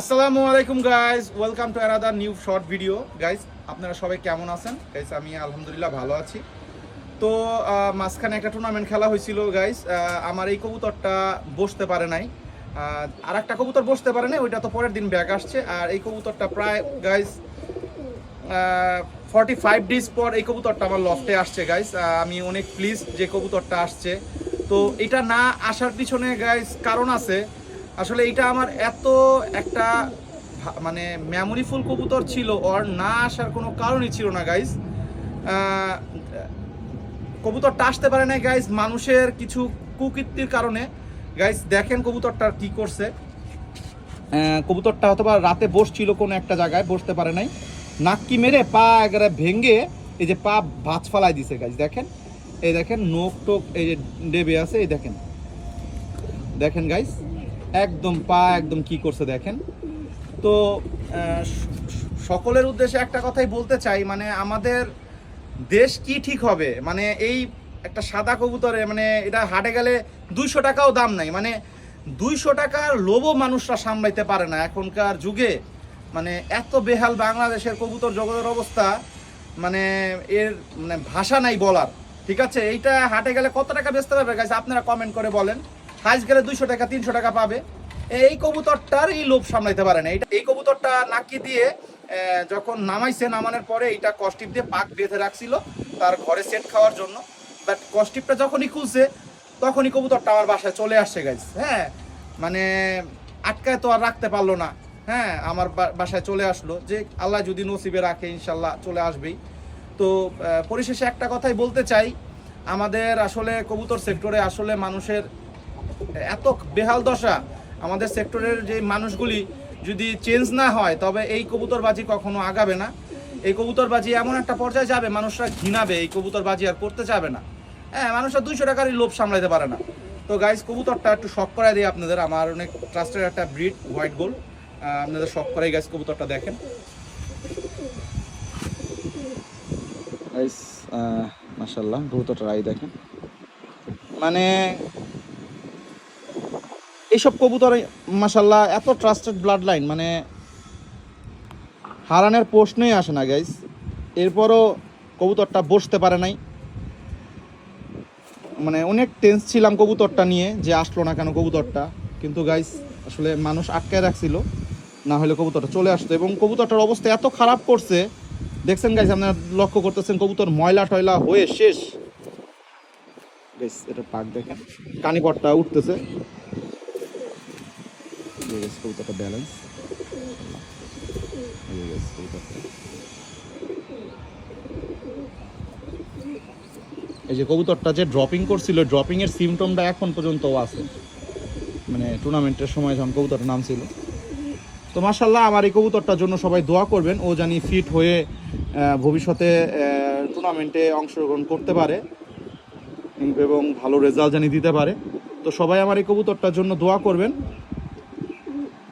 আসসালামু আলাইকুম guys welcome to another new short video guys আপনারা সবাই কেমন আছেন? গাইজ আমি আলহামদুলিল্লাহ ভালো আছি। তো মাঝখানে একটা টুর্নামেন্ট খেলা হয়েছিল গাইজ আমার এই কবুতরটা বসতে পারে নাই। আর একটা কবুতর বসতে পারে নাই, ওইটা তো পরের দিন ব্যাগ আসছে। আর এই কবুতরটা প্রায় গাইজ ফর্টি ফাইভ ডেজ পর এই কবুতরটা আমার লফটে আসছে গাইজ আমি অনেক প্লিজ যে কবুতরটা আসছে। তো, এটা না আসার পিছনে গাইজ কারণ আছে আসলে এটা আমার এত একটা মানে মেমোরিফুল কবুতর ছিল, ওর না আসার কোনো কারণই ছিল না গাইজ কবুতরটা আসতে পারে না গাইজ মানুষের কিছু কুকীর্তির কারণে। গাইজ দেখেন কবুতরটা কি করছে। কবুতরটা অথবা রাতে বসছিল কোনো একটা জায়গায়, বসতে পারে নাই। নাক্কি মেরে পা একেবারে ভেঙে এই যে পা ভাঁজ ফালাই দিছে গাইজ দেখেন। এই দেখেন নোক টোক এই যে ডেবে আছে, এই দেখেন। দেখেন গাইজ একদম পা একদম কি করছে দেখেন। তো সকলের উদ্দেশ্যে একটা কথাই বলতে চাই মানে আমাদের দেশ কি ঠিক হবে? মানে এই একটা সাদা কবুতরে মানে এটা হাটে গেলে দুইশো টাকাও দাম নাই। মানে দুইশো টাকার লোভও মানুষরা সামলাইতে পারে না এখনকার যুগে। মানে এত বেহাল বাংলাদেশের কবুতর জগতের অবস্থা মানে এর মানে ভাষা নাই বলার। ঠিক আছে? এইটা হাটে গেলে কত টাকা বেচতে পারবে? গাছ আপনারা কমেন্ট করে বলেন। হাইস গেলে দুইশো টাকা, তিনশো টাকা পাবে। এই কবুতরটার এই লোভ সামলাইতে পারে না। এইটা এই কবুতরটা নাকি দিয়ে যখন নামাইছে, নামানোর পরে এইটা কস্টিপ দিয়ে পাক বেঁধে রাখছিল তার ঘরে সেট খাওয়ার জন্য। বাট কস্টিপটা যখনই খুলছে, তখনই কবুতরটা আমার বাসায় চলে আসছে গাইজ হ্যাঁ মানে আটকায় তো আর রাখতে পারল না। হ্যাঁ আমার বাসায় চলে আসলো। যে আল্লাহ যদি নসিবে রাখে, ইনশাল্লাহ চলে আসবেই। তো পরিশেষে একটা কথাই বলতে চাই। আমাদের আসলে কবুতর সেক্টরে আসলে মানুষের এত বেহাল দশা। আমাদের সেক্টরের যে মানুষগুলি যদি চেঞ্জ না হয়, তবে এই কবুতরবাজি কখনো আগাবে না। এই কবুতরবাজি এমন একটা পর্যায়ে যাবে, মানুষরা ঘৃণাবে, এই কবুতরবাজি আর করতে চাবে না। হ্যাঁ মানুষরা দুইশো টাকারই লোভ সামলাইতে পারে না। তো গাইজ কবুতরটা একটু শখ করাই দিই আপনাদের। আমার অনেক ট্রাস্টের একটা ব্রিড হোয়াইট গোল্ড আপনাদের শখ করাই গাইজ কবুতরটা দেখেন। মাসাল্লাহ কবুতরটা রাই দেখেন। মানে এইসব কবুতর মাসাল্লাহ এত ট্রাস্টেড ব্লাড লাইন মানে হারানের প্রশ্নই আসে না গাইস এরপরও কবুতরটা বসতে পারে নাই। মানে অনেক টেন্স ছিলাম কবুতরটা নিয়ে, যে আসলো না কেন কবুতরটা। কিন্তু গাইস আসলে মানুষ আটকায় রাখছিল, না হলে কবুতরটা চলে আসতো। এবং কবুতরটার অবস্থা এত খারাপ করছে, দেখছেন গাইস আপনারা লক্ষ্য করতেছেন, কবুতর ময়লা টয়লা হয়ে শেষ। গাইস এটা পাক দেখেন, কানিপটটা উঠতেছে। এই যে কবুতরটা ব্যালেন্স এই যে কবুতরটা এই যে কবুতরটা যে ড্রপিং করছিল ড্রপিং এর সিমটমটা এখন পর্যন্ত আছে। মানে টুর্নামেন্টের সময় যখন কবুতরটা নামছিল। তো মাসাল্লাহ আমার এই কবুতরটার জন্য সবাই দোয়া করবেন। ও জানি ফিট হয়ে ভবিষ্যতে টুর্নামেন্টে অংশগ্রহণ করতে পারে। এবং ভালো রেজাল্ট জানি দিতে পারে। তো সবাই আমার এই কবুতরটার জন্য দোয়া করবেন।